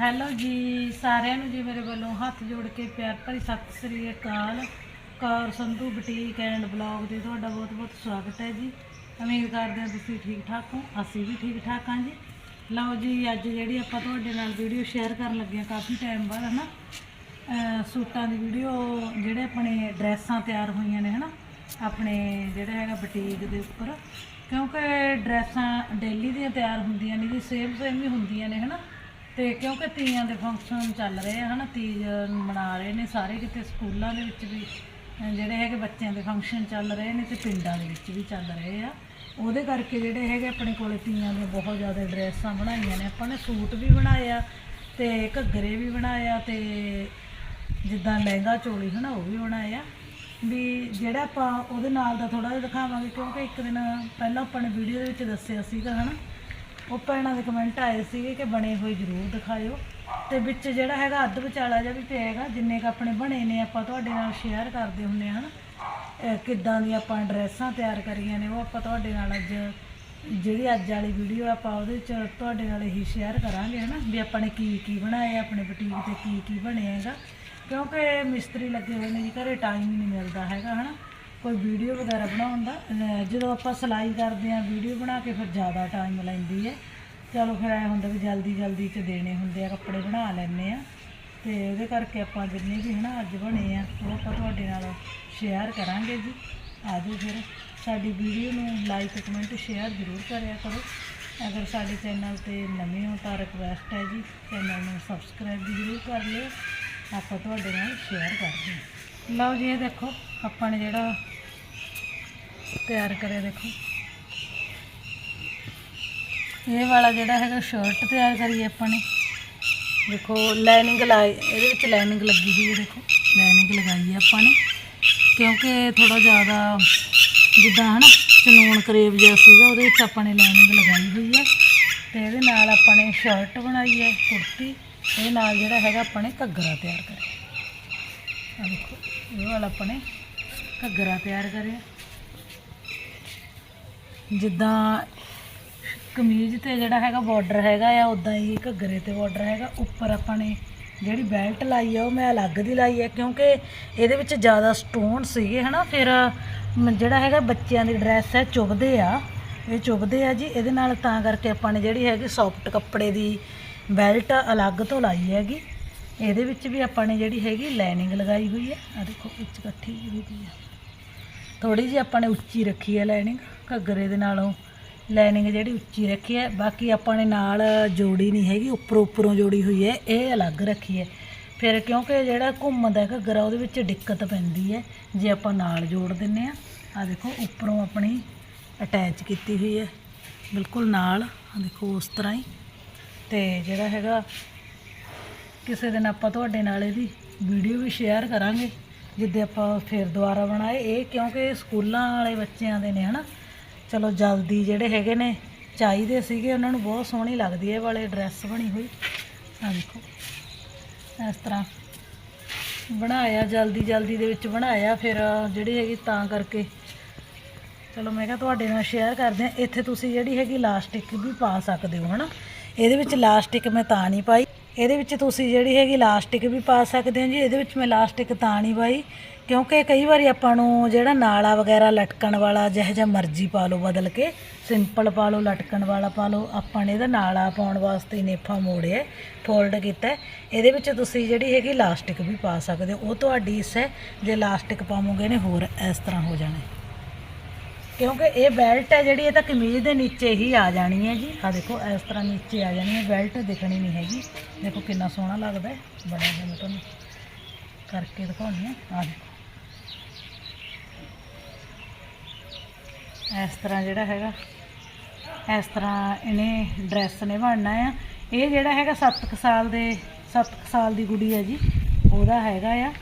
Hello ਜੀ, ਸਾਰਿਆਂ ਨੂੰ ਜੀ ਮੇਰੇ ਵੱਲੋਂ ਹੱਥ ਜੋੜ ਕੇ ਪਿਆਰ ਭਰੀ Sat Sri Akal. Kaur Sandhu boutique and blog ਦੇ ਤੁਹਾਡਾ ਬਹੁਤ ਬਹੁਤ ਸਵਾਗਤ ਹੈ ਜੀ। ਉਮੀਦ ਕਰਦੇ ਹਾਂ ਤੁਸੀਂ ਠੀਕ ਠਾਕ ਹੋ, ਅਸੀਂ ਵੀ ਠੀਕ ਠਾਕ ਹਾਂ ਜੀ। ਲਓ ਜੀ, ਅੱਜ ਜਿਹੜੀ ਆਪਾਂ ਤੁਹਾਡੇ ਨਾਲ ਵੀਡੀਓ ਸ਼ੇਅਰ ਕਰਨ ਲੱਗੇ ਹਾਂ ਕਾਫੀ ਟਾਈਮ ਬਾਅਦ, ਹਨਾ? ਅਹ ਸੂਟਾਂ ਦੀ ਵੀਡੀਓ, ਜਿਹੜੇ ਆਪਣੇ ਡਰੈਸਾਂ ਤਿਆਰ ਹੋਈਆਂ ਨੇ, ਹਨਾ? ਆਪਣੇ ਜਿਹੜਾ ਹੈਗਾ ਬੁਟੀਕ ਦੇ ਉੱਪਰ। ਕਿਉਂਕਿ ਡਰੈਸਾਂ ਡੇਲੀ ਦੀਆਂ ਤਿਆਰ ਹੁੰਦੀਆਂ ਨੇ ਜੀ ਸੇਮ ਸੇਮ ਹੀ ਹੁੰਦੀਆਂ ਨੇ, ਹਨਾ? ਤੇ ਕਿਉਂਕਿ ਤੀਆਂ ਦੇ ਫੰਕਸ਼ਨ ਚੱਲ ਰਹੇ ਆ, ਹਨਾ, ਤੀਜ ਮਨਾ ਰਹੇ ਨੇ ਸਾਰੇ ਕਿਤੇ, ਸਕੂਲਾਂ ਦੇ ਵਿੱਚ ਵੀ ਜਿਹੜੇ ਹੈਗੇ ਬੱਚਿਆਂ ਦੇ ਫੰਕਸ਼ਨ ਚੱਲ ਰਹੇ ਨੇ ਤੇ ਪਿੰਡਾਂ ਦੇ ਵਿੱਚ ਵੀ ਚੱਲ ਰਹੇ ਆ। ਉਹਦੇ ਕਰਕੇ ਜਿਹੜੇ ਹੈਗੇ ਆਪਣੇ ਕੋਲੇ ਤੀਆਂ ਦੀਆਂ ਬਹੁਤ ਜ਼ਿਆਦਾ ਡਰੈਸਾਂ ਬਣਾਈਆਂ ਨੇ। ਆਪਾਂ ਨੇ ਸੂਟ ਵੀ ਬਣਾਇਆ ਤੇ ਘੱਗਰੇ ਵੀ ਬਣਾਇਆ ਤੇ ਜਿੱਦਾਂ ਲਹਿੰਗਾ ਚੋਲੀ, ਹਨਾ, ਉਹ ਵੀ ਬਣਾਇਆ। ਵੀ ਜਿਹੜਾ ਆਪਾਂ ਉਹਦੇ ਨਾਲ ਦਾ ਥੋੜਾ ਜਿਹਾ ਦਿਖਾਵਾਂਗੇ, ਕਿਉਂਕਿ ਇੱਕ ਦਿਨ ਪਹਿਲਾਂ ਆਪਾਂ ਨੇ ਵੀਡੀਓ ਦੇ ਵਿੱਚ ਦੱਸਿਆ ਸੀਗਾ, ਹਨਾ ਉਹ ਭੈਣਾਂ ਦੇ ਕਮੈਂਟ ਆਏ ਸੀਗੇ ਕਿ ਬਣੇ ਹੋਏ ਜ਼ਰੂਰ ਦਿਖਾਇਓ। ਤੇ ਵਿੱਚ ਜਿਹੜਾ ਹੈਗਾ ਅੱਧ ਵਿਚਾਲਾ ਜਿਹਾ ਵੀ ਪਿਆ ਹੈਗਾ ਜਿੰਨੇ ਕ ਆਪਣੇ ਬਣੇ ਨੇ, ਆਪਾਂ ਤੁਹਾਡੇ ਨਾਲ ਸ਼ੇਅਰ ਕਰਦੇ ਹੁੰਦੇ ਹਾਂ ਹਨਾ? ਕਿੱਦਾਂ ਦੀ ਆਪਾਂ ਡਰੈਸਾਂ ਤਿਆਰ ਕਰੀਆਂ ਨੇ, ਉਹ ਆਪਾਂ ਤੁਹਾਡੇ ਨਾਲ ਅੱਜ, ਜਿਹੜੀ ਅੱਜ ਵਾਲੀ ਵੀਡੀਓ ਆਪਾਂ ਉਹਦੇ ਚ ਤੁਹਾਡੇ ਨਾਲ ਹੀ ਸ਼ੇਅਰ ਕਰਾਂਗੇ, ਹਨਾ? ਵੀ ਆਪਾਂ ਨੇ ਕੀ ਕੀ ਬਣਾਇਆ, ਆਪਣੇ ਬੁਟੀਕ ਤੇ ਕੀ ਕੀ ਬਣਿਆ ਹੈਗਾ। ਕਿਉਂਕਿ ਮਿਸਤਰੀ ਲੱਗੇ ਹੋਏ ਨੇ ਜੀ, ਘਰੇ ਟਾਈਮ ਹੀ ਨਹੀਂ ਮਿਲਦਾ ਹੈਗਾ, ਹਨਾ? ਕੋਈ ਵੀਡੀਓ ਵਗੈਰਾ ਬਣਾਉਣ ਦਾ ਜਦੋਂ ਆਪਾਂ ਸਿਲਾਈ ਕਰਦੇ ਆ ਵੀਡੀਓ ਬਣਾ ਕੇ ਫਿਰ ਜ਼ਿਆਦਾ ਟਾਈਮ ਲੈਂਦੀ ਹੈ। ਚਲੋ ਫਿਰ ਐ ਹੁੰਦਾ ਵੀ ਜਲਦੀ ਜਲਦੀ ਚ ਦੇਣੇ ਹੁੰਦੇ ਆ, ਕੱਪੜੇ ਬਣਾ ਲੈਂਦੇ ਆ ਤੇ ਉਹਦੇ ਕਰਕੇ ਆਪਾਂ ਜਿੰਨੇ ਵੀ ਹਨਾ ਅੱਜ ਬਣੇ ਆ, ਉਹ ਆਪਾਂ ਤੁਹਾਡੇ ਨਾਲ ਸ਼ੇਅਰ ਕਰਾਂਗੇ ਜੀ। ਆਜੋ ਫਿਰ ਸਾਡੀ ਵੀਡੀਓ ਨੂੰ ਲਾਈਕ ਕਮੈਂਟ ਸ਼ੇਅਰ ਜ਼ਰੂਰ ਕਰਿਆ ਕਰੋ। ਅਗਰ ਸਾਡੇ ਚੈਨਲ ਤੇ ਨਵੇਂ ਹੋ ਤਾਂ ਰਿਕਵੈਸਟ ਹੈ ਜੀ ਚੈਨਲ ਨੂੰ ਸਬਸਕ੍ਰਾਈਬ ਜ਼ਰੂਰ ਕਰ ਲਿਓ। ਆਪਾਂ ਤੁਹਾਡੇ ਨਾਲ ਸ਼ੇਅਰ ਕਰਦੇ ਹਾਂ। ਲਓ ਜੀ, ਇਹ ਦੇਖੋ, ਆਪਾਂ ਨੇ ਜਿਹੜਾ ਤਿਆਰ ਕਰਿਆ, ਦੇਖੋ। ਇਹ ਵਾਲਾ ਜਿਹੜਾ ਹੈਗਾ ਸ਼ਰਟ ਤਿਆਰ ਕਰੀ ਆਪਾਂ ਨੇ। ਦੇਖੋ ਲਾਈਨਿੰਗ ਲਾਈ, ਇਹਦੇ ਵਿੱਚ ਲਾਈਨਿੰਗ ਲੱਗੀ ਹੋਈ ਹੈ, ਦੇਖੋ। ਲਾਈਨਿੰਗ ਲਗਾਈ ਹੈ ਆਪਾਂ ਨੇ। ਕਿਉਂਕਿ ਥੋੜਾ ਜ਼ਿਆਦਾ ਜਿੱਦਾਂ ਹਨਾ, ਚਨੂਨ ਕਰੇਵ ਜਿਹਾ ਸੀਗਾ, ਉਹਦੇ ਵਿੱਚ ਆਪਾਂ ਨੇ ਲਾਈਨਿੰਗ ਲਗਾਈ ਹੋਈ ਹੈ। ਤੇ ਇਹਦੇ ਨਾਲ ਆਪਾਂ ਨੇ ਸ਼ਰਟ ਬਣਾਈ ਹੈ, ਕੁੜਤੀ। ਇਹਦੇ ਨਾਲ ਜਿਹੜਾ ਹੈਗਾ, ਆਪਾਂ ਨੇ ਘੱਗਰਾ ਤਿਆਰ ਕਰਿਆ। ਆ ਦੇਖੋ ਇਹ ਵਾਲਾ ਆਪਾਂ ਨੇ ਘੱਗਰਾ ਤਿਆਰ ਕਰਿਆ। ਜਿੱਦਾਂ ਕਮੀਜ਼ ਤੇ ਜਿਹੜਾ ਹੈਗਾ ਬਾਰਡਰ ਹੈਗਾ ਆ ਉਦਾਂ ਹੀ ਘੱਗਰੇ ਤੇ ਬਾਰਡਰ ਹੈਗਾ। ਉੱਪਰ ਆਪਾਂ ਨੇ ਜਿਹੜੀ ਬੈਲਟ ਲਾਈ ਆ, ਉਹ ਮੈਂ ਅਲੱਗ ਦੀ ਲਾਈ ਆ, ਕਿਉਂਕਿ ਇਹਦੇ ਵਿੱਚ ਜ਼ਿਆਦਾ ਸਟੋਨ ਸੀਗੇ, ਹਨਾ? ਫਿਰ ਜਿਹੜਾ ਹੈਗਾ ਬੱਚਿਆਂ ਦੀ ਡਰੈਸ ਹੈ, ਚੁਭਦੇ ਆ। ਇਹ ਚੁਭਦੇ ਆ ਜੀ, ਇਹਦੇ ਨਾਲ ਤਾਂ ਕਰਕੇ ਆਪਾਂ ਨੇ ਜਿਹੜੀ ਹੈਗੀ ਸੌਫਟ ਕੱਪੜੇ ਦੀ ਬੈਲਟ ਅਲੱਗ ਤੋਂ ਲਾਈ ਹੈਗੀ। ਇਹਦੇ ਵਿੱਚ ਵੀ ਆਪਾਂ ਨੇ ਜਿਹੜੀ ਹੈਗੀ ਲਾਈਨਿੰਗ ਲਗਾਈ ਹੋਈ ਹੈ। ਆ ਦੇਖੋ, ਵਿੱਚ ਇਕੱਠੀ ਹੋਈ ਪਈ ਆ ਥੋੜੀ ਜਿਹੀ ਆਪਾਂ ਨੇ ਉੱਚੀ ਰੱਖੀ ਹੈ ਲਾਈਨਿੰਗ। ਘੱਗਰੇ ਦੇ ਨਾਲੋਂ ਲਾਈਨਿੰਗ ਜਿਹੜੀ ਉੱਚੀ ਰੱਖੀ ਹੈ। ਬਾਕੀ ਆਪਾਂ ਨੇ ਨਾਲ ਜੋੜੀ ਨਹੀਂ ਹੈਗੀ, ਉੱਪਰੋਂ ਉੱਪਰੋਂ ਜੋੜੀ ਹੋਈ ਹੈ। ਇਹ ਅਲੱਗ ਰੱਖੀ ਹੈ। ਫਿਰ ਕਿਉਂਕਿ ਜਿਹੜਾ ਘੁੰਮਦਾ ਘੱਗਰਾ, ਉਹਦੇ ਵਿੱਚ ਦਿੱਕਤ ਪੈਂਦੀ ਹੈ। ਜੇ ਆਪਾਂ ਨਾਲ ਜੋੜ ਦਿੰਨੇ ਆ ਆ ਦੇਖੋ, ਉੱਪਰੋਂ ਆਪਣੀ ਅਟੈਚ ਕੀਤੀ ਹੋਈ ਹੈ। ਬਿਲਕੁਲ ਨਾਲ ਦੇਖੋ, ਉਸ ਤਰ੍ਹਾਂ ਹੀ। ਤੇ ਜਿਹੜਾ ਹੈਗਾ ਕਿਸੇ ਦਿਨ ਆਪਾਂ ਤੁਹਾਡੇ ਨਾਲ ਇਹਦੀ ਵੀਡੀਓ ਵੀ ਸ਼ੇਅਰ ਕਰਾਂਗੇ, ਜਿੱਦੇ ਆਪਾਂ ਫਿਰ ਦੁਬਾਰਾ ਬਣਾਏ। ਇਹ ਕਿਉਂਕਿ ਸਕੂਲਾਂ ਵਾਲੇ ਬੱਚਿਆਂ ਦੇ ਨੇ, ਹਨਾ? ਚਲੋ ਜਲਦੀ ਜਿਹੜੇ ਹੈਗੇ ਨੇ, ਚਾਹੀਦੇ ਸੀਗੇ, ਉਹਨਾਂ ਨੂੰ ਬਹੁਤ ਸੋਹਣੀ ਲੱਗਦੀ ਹੈ ਇਹ ਵਾਲੇ ਡਰੈਸ ਬਣੀ ਹੋਈ। ਆ ਦੇਖੋ, ਇਸ ਤਰ੍ਹਾਂ ਬਣਾਇਆ, ਜਲਦੀ ਜਲਦੀ ਦੇ ਵਿੱਚ ਬਣਾਇਆ, ਫਿਰ ਜਿਹੜੀ ਹੈਗੀ ਤਾਂ ਕਰਕੇ। ਚਲੋ ਮੈਂ ਕਿਹਾ ਤੁਹਾਡੇ ਨਾਲ ਸ਼ੇਅਰ ਕਰਦੇ ਹਾਂ। ਇੱਥੇ ਤੁਸੀਂ ਜਿਹੜੀ ਹੈਗੀ ਲਾਸਟਿਕ ਵੀ ਪਾ ਸਕਦੇ ਹੋ, ਹਨਾ? ਇਹਦੇ ਵਿੱਚ ਲਾਸਟਿਕ ਮੈਂ ਤਾਂ ਨਹੀਂ ਪਾਈ। ਇਹਦੇ ਵਿੱਚ ਤੁਸੀਂ ਜਿਹੜੀ ਹੈਗੀ ਇਲਾਸਟਿਕ ਵੀ ਪਾ ਸਕਦੇ ਹੋ ਜੀ, ਇਹਦੇ ਵਿੱਚ ਮੈਂ ਇਲਾਸਟਿਕ ਤਾਂ ਨਹੀਂ ਪਾਈ, ਕਿਉਂਕਿ ਕਈ ਵਾਰੀ ਆਪਾਂ ਨੂੰ ਜਿਹੜਾ ਨਾਲਾ ਵਗੈਰਾ ਲਟਕਣ ਵਾਲਾ ਜਿਹੋ ਜਿਹਾ ਮਰਜ਼ੀ ਪਾ ਲਓ ਬਦਲ ਕੇ ਸਿੰਪਲ ਪਾ ਲਓ, ਲਟਕਣ ਵਾਲਾ ਪਾ ਲਓ, ਆਪਾਂ ਨੇ ਇਹਦਾ ਨਾਲਾ ਪਾਉਣ ਵਾਸਤੇ ਨੇਫਾ ਮੋੜਿਆ ਫੋਲਡ ਕੀਤਾ, ਇਹਦੇ ਵਿੱਚ ਤੁਸੀਂ ਜਿਹੜੀ ਹੈਗੀ ਇਲਾਸਟਿਕ ਵੀ ਪਾ ਸਕਦੇ ਹੋ, ਉਹ ਤੁਹਾਡੀ ਇਸ ਹੈ, ਜੇ ਇਲਾਸਟਿਕ ਪਾਵੋਗੇ ਨੇ ਹੋਰ ਇਸ ਤਰ੍ਹਾਂ ਹੋ ਜਾਣਾ। ਕਿਉਂਕਿ ਇਹ ਬੈਲਟ ਹੈ ਜਿਹੜੀ, ਇਹ ਤਾਂ ਕਮੀਜ਼ ਦੇ ਨੀਚੇ ਹੀ ਆ ਜਾਣੀ ਹੈ ਜੀ। ਆ ਦੇਖੋ, ਇਸ ਤਰ੍ਹਾਂ ਨੀਚੇ ਆ ਜਾਣੀ ਹੈ। ਬੈਲਟ ਦਿਖਣੀ ਨਹੀਂ ਹੈਗੀ। ਦੇਖੋ ਕਿੰਨਾ ਸੋਹਣਾ ਲੱਗਦਾ ਹੈ। ਬੜਾ ਜਿਹਾ ਤੁਹਾਨੂੰ ਕਰਕੇ ਦਿਖਾਉਣੀ ਹਾਂ। ਆ ਦੇਖੋ। ਇਸ ਤਰ੍ਹਾਂ ਜਿਹੜਾ ਹੈਗਾ, ਇਸ ਤਰ੍ਹਾਂ ਇਹਨੇ ਡਰੈਸ ਨੇ ਬਣਨਾ ਆ। ਇਹ ਜਿਹੜਾ ਹੈਗਾ 7 ਸਾਲ ਦੇ 7 ਸਾਲ ਦੀ ਗੁੜੀ ਹੈ ਜੀ। ਉਹਦਾ ਹੈਗਾ ਆ।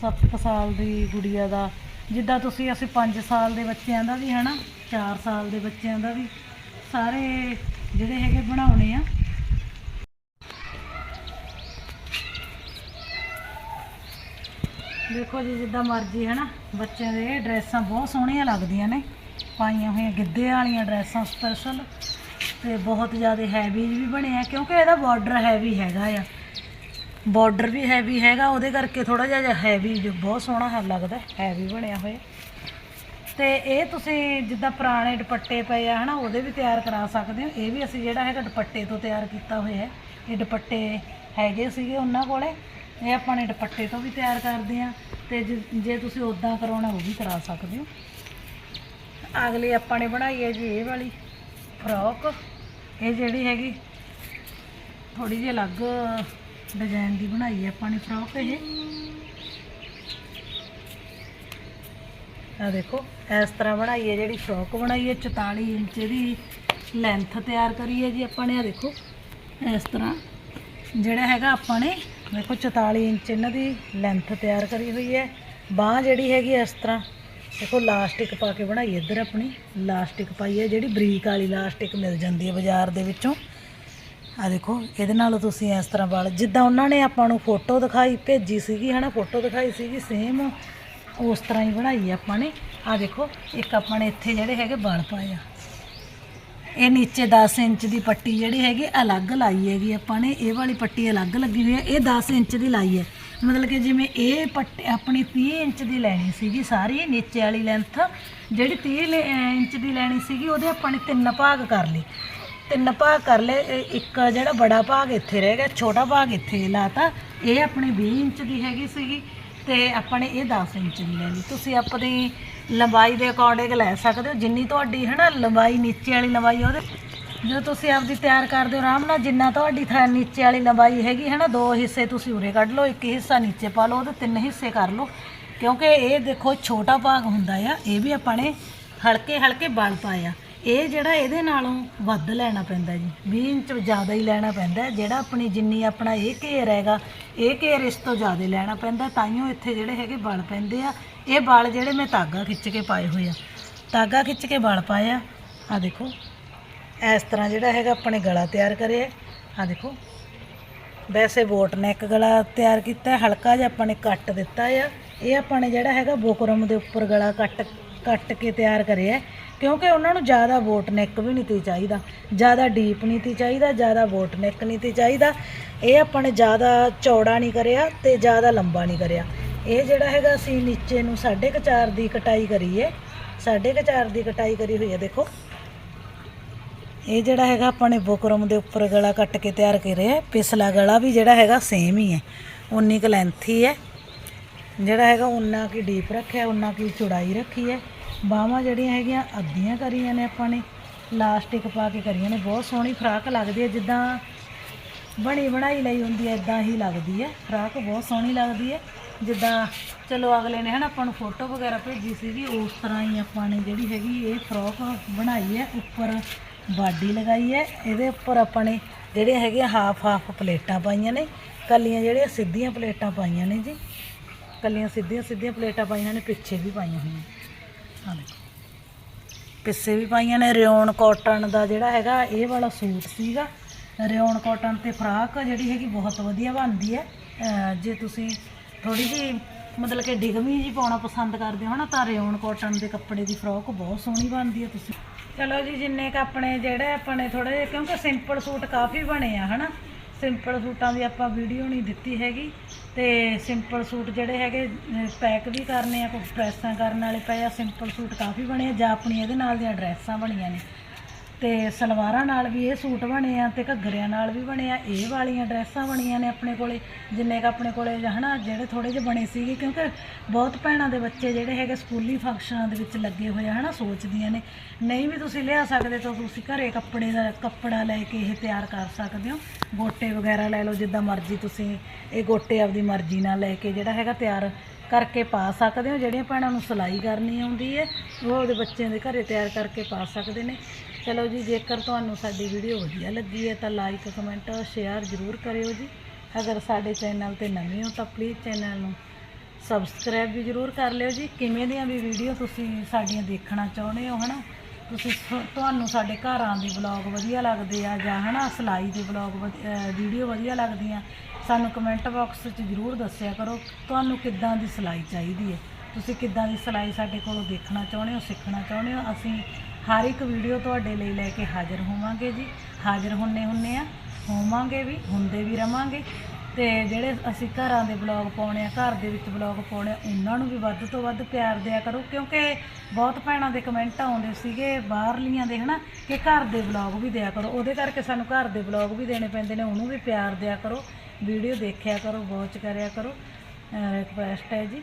7 ਸਾਲ ਦੀ ਗੁੜੀਆ ਦਾ ਜਿੱਦਾਂ ਤੁਸੀਂ ਅਸੀਂ 5 ਸਾਲ ਦੇ ਬੱਚਿਆਂ ਦਾ ਵੀ, ਹਨਾ? 4 ਸਾਲ ਦੇ ਬੱਚਿਆਂ ਦਾ ਵੀ ਸਾਰੇ ਜਿਹੜੇ ਹੈਗੇ ਬਣਾਉਣੇ ਆ। ਦੇਖੋ ਜੀ, ਜਿੱਦਾਂ ਮਰਜ਼ੀ, ਹਨਾ? ਬੱਚਿਆਂ ਦੇ ਡਰੈਸਾਂ ਬਹੁਤ ਸੋਹਣੀਆਂ ਲੱਗਦੀਆਂ ਨੇ। ਪਾਈਆਂ ਹੋਈਆਂ ਗਿੱਧੇ ਵਾਲੀਆਂ ਡਰੈਸਾਂ ਸਪੈਸ਼ਲ ਤੇ ਬਹੁਤ ਜ਼ਿਆਦਾ ਹੈਵੀ ਵੀ ਬਣਿਆ, ਕਿਉਂਕਿ ਇਹਦਾ ਬਾਰਡਰ ਹੈਵੀ ਹੈਗਾ ਆ। ਬਾਰਡਰ ਵੀ ਹੈਵੀ ਹੈਗਾ, ਉਹਦੇ ਕਰਕੇ ਥੋੜਾ ਜਿਹਾ ਹੈਵੀ ਜੋ ਬਹੁਤ ਸੋਹਣਾ ਲੱਗਦਾ ਹੈਵੀ ਬਣਿਆ ਹੋਇਆ। ਤੇ ਇਹ ਤੁਸੀਂ ਜਿੱਦਾਂ ਪੁਰਾਣੇ ਦੁਪੱਟੇ ਪਏ ਆ, ਹਨਾ, ਉਹਦੇ ਵੀ ਤਿਆਰ ਕਰਾ ਸਕਦੇ ਹੋ। ਇਹ ਵੀ ਅਸੀਂ ਜਿਹੜਾ ਹੈਗਾ ਦੁਪੱਟੇ ਤੋਂ ਤਿਆਰ ਕੀਤਾ ਹੋਇਆ ਹੈ। ਇਹ ਦੁਪੱਟੇ ਹੈਗੇ ਸੀਗੇ ਉਹਨਾਂ ਕੋਲੇ, ਇਹ ਆਪਾਂ ਨੇ ਦੁਪੱਟੇ ਤੋਂ ਵੀ ਤਿਆਰ ਕਰਦੇ ਆ ਤੇ ਜੇ- ਜੇ ਤੁਸੀਂ ਉਦਾਂ ਕਰਾਉਣਾ, ਉਹ ਵੀ ਕਰਾ ਸਕਦੇ ਹੋ। ਅਗਲੀ ਆਪਾਂ ਨੇ ਬਣਾਈ ਹੈ ਜੀ ਇਹ ਵਾਲੀ ਫਰੋਕ ਇਹ ਜਿਹੜੀ ਹੈਗੀ ਥੋੜੀ ਜਿਹੀ ਅਲੱਗ ਡਿਜ਼ਾਈਨ ਦੀ ਬਣਾਈ ਹੈ ਆਪਾਂ ਨੇ ਫਰੋਕ ਇਹ। ਆ ਦੇਖੋ, ਇਸ ਤਰ੍ਹਾਂ ਬਣਾਈ ਹੈ ਜਿਹੜੀ ਫਰੋਕ ਬਣਾਈ ਹੈ 44 ਇੰਚ ਦੀ ਲੈਂਥ ਤਿਆਰ ਕਰੀ ਹੈ ਜੀ ਆਪਾਂ ਨੇ ਆ ਦੇਖੋ, ਇਸ ਤਰ੍ਹਾਂ। ਜਿਹੜਾ ਹੈਗਾ ਆਪਾਂ ਨੇ, ਦੇਖੋ 44 ਇੰਚ ਇਹਨਾਂ ਦੀ ਲੈਂਥ ਤਿਆਰ ਕਰੀ ਹੋਈ ਹੈ ਬਾਹ ਜਿਹੜੀ ਹੈਗੀ ਇਸ ਤਰ੍ਹਾਂ, ਦੇਖੋ ਲਾਸਟਿਕ ਪਾ ਕੇ ਬਣਾਈ ਇੱਧਰ ਆਪਣੀ। ਲਾਸਟਿਕ ਪਾਈ ਹੈ ਜਿਹੜੀ ਬਰੀਕ ਵਾਲੀ ਲਾਸਟਿਕ ਮਿਲ ਜਾਂਦੀ ਹੈ ਬਾਜ਼ਾਰ ਦੇ ਵਿੱਚੋਂ। ਆ ਦੇਖੋ, ਇਹਦੇ ਨਾਲ ਤੁਸੀਂ ਇਸ ਤਰ੍ਹਾਂ ਵਾਲ, ਜਿੱਦਾਂ ਉਹਨਾਂ ਨੇ ਆਪਾਂ ਨੂੰ ਫੋਟੋ ਦਿਖਾਈ, ਭੇਜੀ ਸੀਗੀ, ਹਨਾ ਫੋਟੋ ਦਿਖਾਈ ਸੀਗੀ ਸੇਮ ਉਸ ਤਰ੍ਹਾਂ ਹੀ ਬਣਾਈ ਆ ਆਪਾਂ ਨੇ। ਆ ਦੇਖੋ, ਇੱਕ ਆਪਾਂ ਨੇ ਇੱਥੇ ਜਿਹੜੇ ਹੈਗੇ ਵਾਲ ਪਾਏ ਆ। ਇਹ ਨੀਚੇ 10 ਇੰਚ ਦੀ ਪੱਟੀ ਜਿਹੜੀ ਹੈਗੀ, ਅਲੱਗ ਲਾਈ ਹੈਗੀ ਆਪਾਂ ਨੇ। ਇਹ ਵਾਲੀ ਪੱਟੀ ਅਲੱਗ ਲੱਗੀ ਹੋਈ ਹੈ ਇਹ 10 ਇੰਚ ਦੀ ਲਾਈ ਹੈ ਮਤਲਬ ਕਿ ਜਿਵੇਂ ਇਹ ਪੱਟੀ, ਆਪਣੀ 30 ਇੰਚ ਦੀ ਲੈਣੀ ਸੀਗੀ, ਸਾਰੀ ਨੀਚੇ ਵਾਲੀ ਲੈਂਥ ਜਿਹੜੀ 30 ਲੈ- ਇੰਚ ਦੀ ਲੈਣੀ ਸੀਗੀ, ਉਹਦੇ ਆਪਾਂ ਨੇ ਤਿੰਨ ਭਾਗ ਕਰ ਲਏ। ਤਿੰਨ ਭਾਗ ਕਰ ਲਏ, ਇਹ ਇੱਕ ਜਿਹੜਾ ਬੜਾ ਭਾਗ ਇੱਥੇ ਰਹਿ ਗਿਆ, ਛੋਟਾ ਭਾਗ ਇੱਥੇ ਲਾਤਾ। ਇਹ ਆਪਣੀ 20 ਇੰਚ ਦੀ ਹੈਗੀ ਸੀਗੀ ਤੇ ਆਪਾਂ ਨੇ ਇਹ 10 ਇੰਚ ਦੀ ਲੈ ਲਈ ਤੁਸੀਂ ਆਪਣੀ ਲੰਬਾਈ ਦੇ ਅਕੋਰਡਿੰਗ ਲੈ ਸਕਦੇ ਹੋ। ਜਿੰਨੀ ਤੁਹਾਡੀ ਹੈ ਨਾ ਲੰਬਾਈ, ਨੀਚੇ ਵਾਲੀ ਲੰਬਾਈ ਉਹਦੇ। ਜਦੋਂ ਤੁਸੀਂ ਆਪਦੀ ਤਿਆਰ ਕਰਦੇ ਹੋ ਆਰਾਮ ਨਾਲ, ਜਿੰਨਾ ਤੁਹਾਡੀ ਥਾ ਨੀਚੇ ਵਾਲੀ ਲੰਬਾਈ ਹੈਗੀ ਹੈ ਨਾ ਦੋ ਹਿੱਸੇ ਤੁਸੀਂ ਉਰੇ ਕੱਢ ਲਓ, ਇੱਕ ਹਿੱਸਾ ਨੀਚੇ ਪਾ ਲਓ, ਉਹਦੇ ਤਿੰਨ ਹਿੱਸੇ ਕਰ ਲਓ। ਕਿਉਂਕਿ ਇਹ ਦੇਖੋ ਛੋਟਾ ਭਾਗ ਹੁੰਦਾ ਆ, ਇਹ ਵੀ ਆਪਾਂ ਨੇ ਹਲਕੇ ਹਲਕੇ ਬਲ ਪਾਇਆ ਇਹ ਜਿਹੜਾ ਇਹਦੇ ਨਾਲੋਂ ਵੱਧ ਲੈਣਾ ਪੈਂਦਾ ਜੀ 20 ਇੰਚ ਜ਼ਿਆਦਾ ਹੀ ਲੈਣਾ ਪੈਂਦਾ, ਜਿਹੜਾ ਆਪਣੀ ਜਿੰਨੀ ਆਪਣਾ ਇਹ ਘੇਰ ਹੈਗਾ, ਇਹ ਘੇਰ ਇਸ ਤੋਂ ਜ਼ਿਆਦਾ ਲੈਣਾ ਪੈਂਦਾ ਤਾਈਓ ਇੱਥੇ ਜਿਹੜੇ ਹੈਗੇ ਬਲ ਪੈਂਦੇ ਆ, ਇਹ ਬਲ ਜਿਹੜੇ ਮੈਂ ਧਾਗਾ ਖਿੱਚ ਕੇ ਪਾਏ ਹੋਏ ਆ। ਧਾਗਾ ਖਿੱਚ ਕੇ ਬਲ ਪਾਇਆ ਆ ਦੇਖੋ, ਇਸ ਤਰ੍ਹਾਂ ਜਿਹੜਾ ਹੈਗਾ ਆਪਣੇ ਗਲਾ ਤਿਆਰ ਕਰਿਆ, ਆ ਦੇਖੋ। ਵੈਸੇ ਬੋਟ ਨੈਕ ਗਲਾ ਤਿਆਰ ਕੀਤਾ, ਹਲਕਾ ਜਿਹਾ ਆਪਾਂ ਨੇ ਕੱਟ ਦਿੱਤਾ ਆ, ਇਹ ਆਪਾਂ ਨੇ ਜਿਹੜਾ ਹੈਗਾ ਬੋਕਰਮ ਦੇ ਉੱਪਰ ਗਲਾ ਕੱਟ ਕੱਟ ਕੇ ਤਿਆਰ ਕਰਿਆ। ਕਿਉਂਕਿ ਉਹਨਾਂ ਨੂੰ ਜ਼ਿਆਦਾ ਬੋਟ ਨੈਕ ਵੀ ਨਹੀਂ ਤੀ ਚਾਹੀਦਾ, ਜ਼ਿਆਦਾ ਡੀਪ ਨਹੀਂ ਤੀ ਚਾਹੀਦਾ, ਜ਼ਿਆਦਾ ਬੋਟ ਨੈਕ ਨਹੀਂ ਤੀ ਚਾਹੀਦਾ। ਇਹ ਆਪਾਂ ਨੇ ਜ਼ਿਆਦਾ ਚੌੜਾ ਨਹੀਂ ਕਰਿਆ ਤੇ ਜ਼ਿਆਦਾ ਲੰਬਾ ਨਹੀਂ ਕਰਿਆ। ਇਹ ਜਿਹੜਾ ਹੈਗਾ ਅਸੀਂ ਨੀਚੇ ਨੂੰ 4.5 ਦੀ ਕਟਾਈ ਕਰੀ ਹੈ 4.5 ਦੀ ਕਟਾਈ ਕਰੀ ਹੋਈ ਹੈ ਦੇਖੋ। ਇਹ ਜਿਹੜਾ ਹੈਗਾ ਆਪਾਂ ਨੇ ਬੁਕਰਮ ਦੇ ਉੱਪਰ ਗਲਾ ਕੱਟ ਕੇ ਤਿਆਰ ਕਰਿਆ ਹੈ। ਪਿਛਲਾ ਗਲਾ ਵੀ ਜਿਹੜਾ ਹੈਗਾ ਸੇਮ ਹੀ ਹੈ ਉਨੀ ਕੁ ਲੈਂਥੀ ਹੈ ਜਿਹੜਾ ਹੈਗਾ ਉਨਾ ਕੀ ਡੀਪ ਰੱਖਿਆ ਉਨਾ ਕੀ ਚੌੜਾਈ ਰੱਖੀ ਹੈ। ਬਾਹਾਂ ਜਿਹੜੀਆਂ ਹੈਗੀਆਂ ਅੱਧੀਆਂ ਕਰੀਆਂ ਨੇ ਆਪਾਂ ਨੇ, ਲਾਸਟਿਕ ਪਾ ਕੇ ਕਰੀਆਂ ਨੇ। ਬਹੁਤ ਸੋਹਣੀ ਫਰਾਕ ਲੱਗਦੀ ਹੈ, ਜਿੱਦਾਂ ਬਣੀ ਬਣਾਈ ਲਈ ਹੁੰਦੀ ਹੈ ਇਦਾਂ ਹੀ ਲੱਗਦੀ ਹੈ। ਫਰਾਕ ਬਹੁਤ ਸੋਹਣੀ ਲੱਗਦੀ ਹੈ। ਜਿੱਦਾਂ ਚਲੋ ਅਗਲੇ ਨੇ ਹਨਾ ਆਪਾਂ ਨੂੰ ਫੋਟੋ ਵਗੈਰਾ ਭੇਜੀ ਸੀਗੀ ਉਸ ਤਰ੍ਹਾਂ ਹੀ ਆਪਾਂ ਨੇ ਜਿਹੜੀ ਹੈਗੀ ਇਹ ਫਰੋਕ ਬਣਾਈ ਹੈ, ਉੱਪਰ ਬਾਡੀ ਲਗਾਈ ਹੈ। ਇਹਦੇ ਉੱਪਰ ਆਪਾਂ ਨੇ ਜਿਹੜੇ ਹੈਗੇ ਹਾਫ ਹਾਫ ਪਲੇਟਾਂ ਪਾਈਆਂ ਨੇ, ਕੱਲੀਆਂ ਜਿਹੜੀਆਂ ਸਿੱਧੀਆਂ ਪਲੇਟਾਂ ਪਾਈਆਂ ਨੇ ਜੀ। ਕੱਲੀਆਂ ਸਿੱਧੀਆਂ ਸਿੱਧੀਆਂ ਪਲੇਟਾਂ ਪਾਈਆਂ ਨੇ, ਪਿੱਛੇ ਵੀ ਪਾਈਆਂ ਹੋਈਆਂ ਆ ਦੇਖੋ ਪਿੱਛੇ ਵੀ ਪਾਈਆਂ ਨੇ ਰਿਓਨ ਕਾਟਨ ਦਾ ਜਿਹੜਾ ਹੈਗਾ, ਇਹ ਵਾਲਾ ਸੂਟ ਸੀਗਾ। ਰਿਓਨ ਕਾਟਨ ਤੇ ਫਰਾਕ ਜਿਹੜੀ ਹੈਗੀ, ਬਹੁਤ ਵਧੀਆ ਬਣਦੀ ਹੈ। ਜੇ ਤੁਸੀਂ ਥੋੜੀ ਜਿਹੀ ਮਤਲਬ ਕਿ ਡਿਗਮੀ ਜੀ ਪਾਉਣਾ ਪਸੰਦ ਕਰਦੇ ਹੋ ਨਾ, ਤਾਂ ਰਿਓਨ ਕਾਟਨ ਦੇ ਕੱਪੜੇ ਦੀ ਫਰਾਕ ਬਹੁਤ ਸੋਹਣੀ ਬਣਦੀ ਹੈ। ਤੁਸੀਂ ਚਲੋ ਜੀ, ਜਿੰਨੇ ਕ ਆਪਣੇ ਜਿਹੜੇ ਆਪਣੇ ਥੋੜੇ ਜਿਹੇ, ਕਿਉਂਕਿ ਸਿੰਪਲ ਸੂਟ ਕਾਫੀ ਬਣੇ ਆ, ਹਨਾ? ਸਿੰਪਲ ਸੂਟਾਂ ਦੀ ਆਪਾਂ ਵੀਡੀਓ ਨਹੀਂ ਦਿੱਤੀ ਹੈਗੀ ਤੇ ਸਿੰਪਲ ਸੂਟ ਜਿਹੜੇ ਹੈਗੇ ਪੈਕ ਵੀ ਕਰਨੇ ਆ ਕੋਈ ਪ੍ਰੈਸਾਂ ਕਰਨ ਵਾਲੇ ਪਏ ਆ, ਸਿੰਪਲ ਸੂਟ ਕਾਫੀ ਬਣੇ ਆ, ਜਾਂ ਆਪਣੀ ਇਹਦੇ ਨਾਲ ਦੀਆਂ ਡਰੈਸਾਂ ਬਣੀਆਂ ਨੇ। ਤੇ ਸਲਵਾਰਾਂ ਨਾਲ ਵੀ ਇਹ ਸੂਟ ਬਣੇ ਆ ਤੇ ਘੱਗਰਿਆਂ ਨਾਲ ਵੀ ਬਣੇ ਆ। ਇਹ ਵਾਲੀਆਂ ਡਰੈਸਾਂ ਬਣੀਆਂ ਨੇ ਆਪਣੇ ਕੋਲੇ, ਜਿੰਨੇ ਕ ਆਪਣੇ ਕੋਲੇ ਹਨਾ, ਜਿਹੜੇ ਥੋੜੇ ਜਿਹੇ ਬਣੇ ਸੀਗੇ, ਕਿਉਂਕਿ ਬਹੁਤ ਭੈਣਾਂ ਦੇ ਬੱਚੇ ਜਿਹੜੇ ਹੈਗੇ ਸਕੂਲੀ ਫੰਕਸ਼ਨਾਂ ਦੇ ਵਿੱਚ ਲੱਗੇ ਹੋਏ ਆ ਹਨਾ, ਸੋਚਦੀਆਂ ਨੇ, ਨਹੀਂ ਵੀ ਤੁਸੀਂ ਲਿਆ ਸਕਦੇ ਤਾਂ ਤੁਸੀਂ ਘਰੇ ਕੱਪੜੇ ਦਾ, ਕੱਪੜਾ ਲੈ ਕੇ ਇਹ ਤਿਆਰ ਕਰ ਸਕਦੇ ਹੋ। ਗੋਟੇ ਵਗੈਰਾ ਲੈ ਲਓ, ਜਿੱਦਾਂ ਮਰਜ਼ੀ ਤੁਸੀਂ, ਇਹ ਗੋਟੇ ਆਪਦੀ ਮਰਜ਼ੀ ਨਾਲ ਲੈ ਕੇ ਜਿਹੜਾ ਹੈਗਾ ਤਿਆਰ ਕਰਕੇ ਪਾ ਸਕਦੇ ਹੋ। ਜਿਹੜੀਆਂ ਭੈਣਾਂ ਨੂੰ ਸਿਲਾਈ ਕਰਨੀ ਆਉਂਦੀ ਹੈ, ਉਹ ਉਹਦੇ ਬੱਚਿਆਂ ਦੇ ਘਰੇ ਤਿਆਰ ਕਰਕੇ ਪਾ ਸਕਦੇ ਨੇ। ਚਲੋ ਜੀ, ਜੇਕਰ ਤੁਹਾਨੂੰ ਸਾਡੀ ਵੀਡੀਓ ਵਧੀਆ ਲੱਗੀ ਹੈ ਤਾਂ ਲਾਈਕ ਕਮੈਂਟ ਸ਼ੇਅਰ ਜ਼ਰੂਰ ਕਰਿਓ ਜੀ। ਅਗਰ ਸਾਡੇ ਚੈਨਲ ਤੇ ਨਵੇਂ ਹੋ ਤਾਂ ਪਲੀਜ਼ ਚੈਨਲ ਨੂੰ ਸਬਸਕ੍ਰਾਈਬ ਵੀ ਜ਼ਰੂਰ ਕਰ ਲਿਓ ਜੀ। ਕਿਵੇਂ ਦੀਆਂ ਵੀ ਵੀਡੀਓ ਤੁਸੀਂ ਸਾਡੀਆਂ ਦੇਖਣਾ ਚਾਹੁੰਦੇ ਹੋ, ਹਨਾ? ਤੁਸੀਂ ਸ- ਤੁਹਾਨੂੰ ਸਾਡੇ ਘਰਾਂ ਦੇ ਵਲੌਗ ਵਧੀਆ ਲੱਗਦੇ ਆ ਜਾਂ, ਹਨਾ? ਸਿਲਾਈ ਦੇ ਵਲੌਗ ਵੀਡੀਓ ਵਧੀਆ ਲੱਗਦੀਆਂ, ਸਾਨੂੰ ਕਮੈਂਟ ਬਾਕਸ 'ਚ ਜ਼ਰੂਰ ਦੱਸਿਆ ਕਰੋ ਤੁਹਾਨੂੰ ਕਿੱਦਾਂ ਦੀ ਸਿਲਾਈ ਚਾਹੀਦੀ ਹੈ। ਤੁਸੀਂ ਕਿੱਦਾਂ ਦੀ ਸਿਲਾਈ ਸਾਡੇ ਕੋਲੋਂ ਦੇਖਣਾ ਚਾਹੁੰਦੇ ਹੋ, ਸਿੱਖਣਾ ਚਾਹੁੰਦੇ ਹੋ? ਅਸੀਂ ਹਰ ਇੱਕ ਵੀਡੀਓ ਤੁਹਾਡੇ ਲਈ ਲੈ ਕੇ ਹਾਜ਼ਰ ਹੋਵਾਂਗੇ ਜੀ। ਹਾਜ਼ਰ ਹੁੰਨੇ ਹੁੰਨੇ ਆ, ਹੋਵਾਂਗੇ ਵੀ, ਹੁੰਦੇ ਵੀ ਰਵਾਂਗੇ। ਤੇ ਜਿਹੜੇ ਅਸੀਂ ਘਰਾਂ ਦੇ ਬਲੌਗ ਪਾਉਣੇ ਆ, ਘਰ ਦੇ ਵਿੱਚ ਬਲੌਗ ਪਾਉਣੇ ਆ, ਉਹਨਾਂ ਨੂੰ ਵੀ ਵੱਧ ਤੋਂ ਵੱਧ ਪਿਆਰ ਦਿਆ ਕਰੋ। ਕਿਉਂਕਿ ਬਹੁਤ ਭੈਣਾਂ ਦੇ ਕਮੈਂਟ ਆਉਂਦੇ ਸੀਗੇ, ਬਾਹਰਲੀਆਂ ਦੇ, ਹਨਾ, ਕਿ ਘਰ ਦੇ ਬਲੌਗ ਵੀ ਦਿਆ ਕਰੋ। ਉਹਦੇ ਕਰਕੇ ਸਾਨੂੰ ਘਰ ਦੇ ਬਲੌਗ ਵੀ ਦੇਣੇ ਪੈਂਦੇ ਨੇ, ਉਹਨੂੰ ਵੀ ਪਿਆਰ ਦਿਆ ਕਰੋ। ਵੀਡੀਓ ਦੇਖਿਆ ਕਰੋ ਵਾਚ ਕਰਿਆ ਕਰੋ। ਰਿਕੁਐਸਟ ਹੈ ਜੀ।